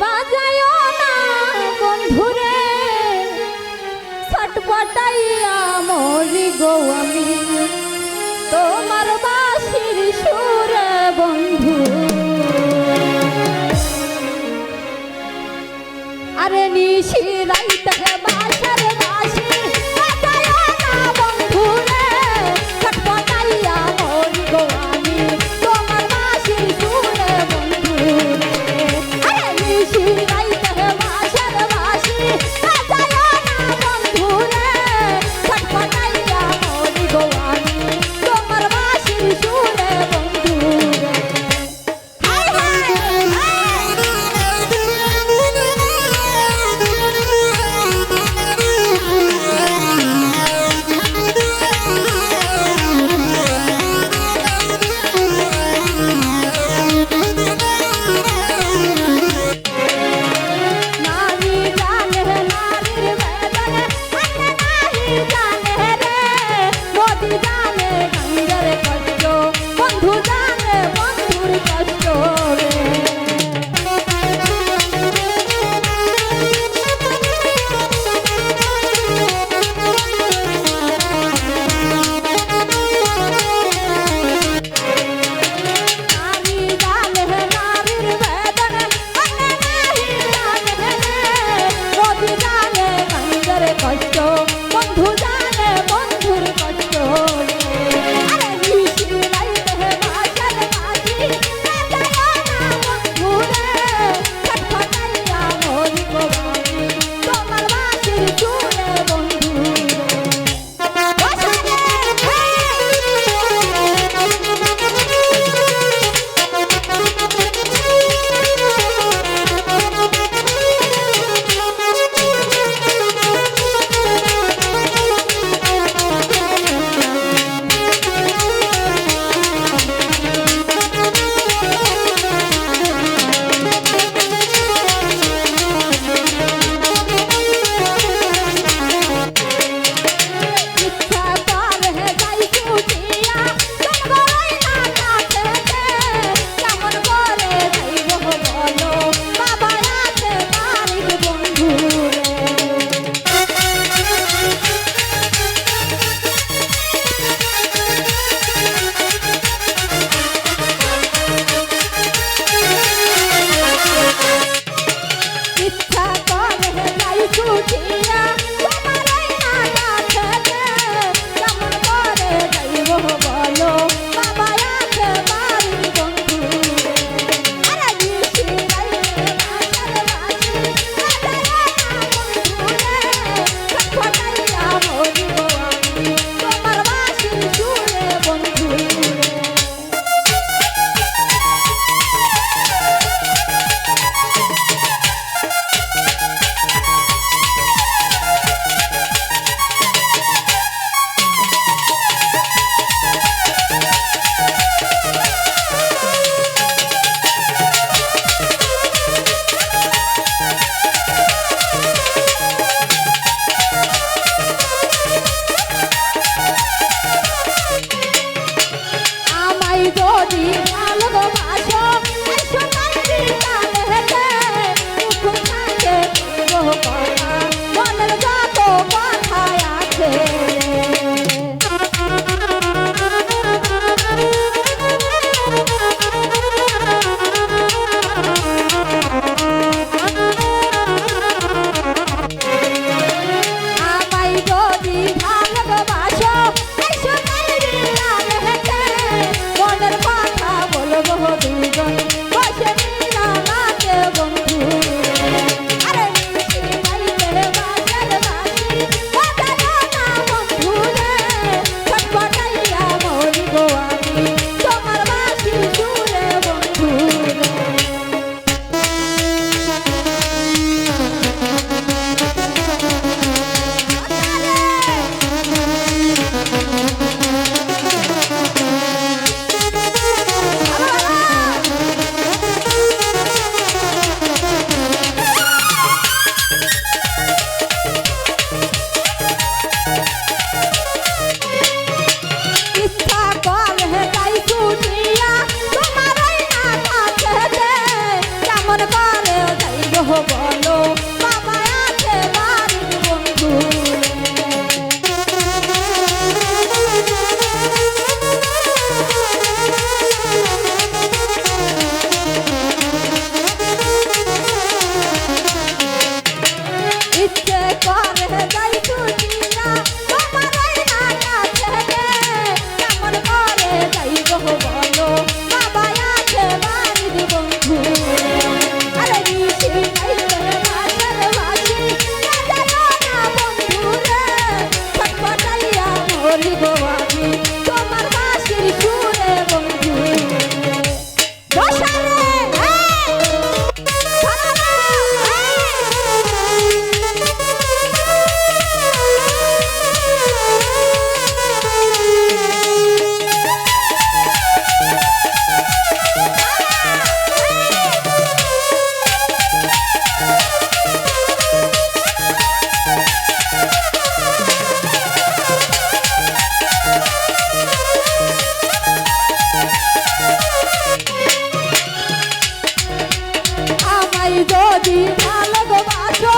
বাজায় না বন্ধুরে। ছটপটাইয়া মরি গো আমি। তোমার বাসির সুরে বন্ধু। আরে নিশি রাইতে বাসি যদি ভালোবাসো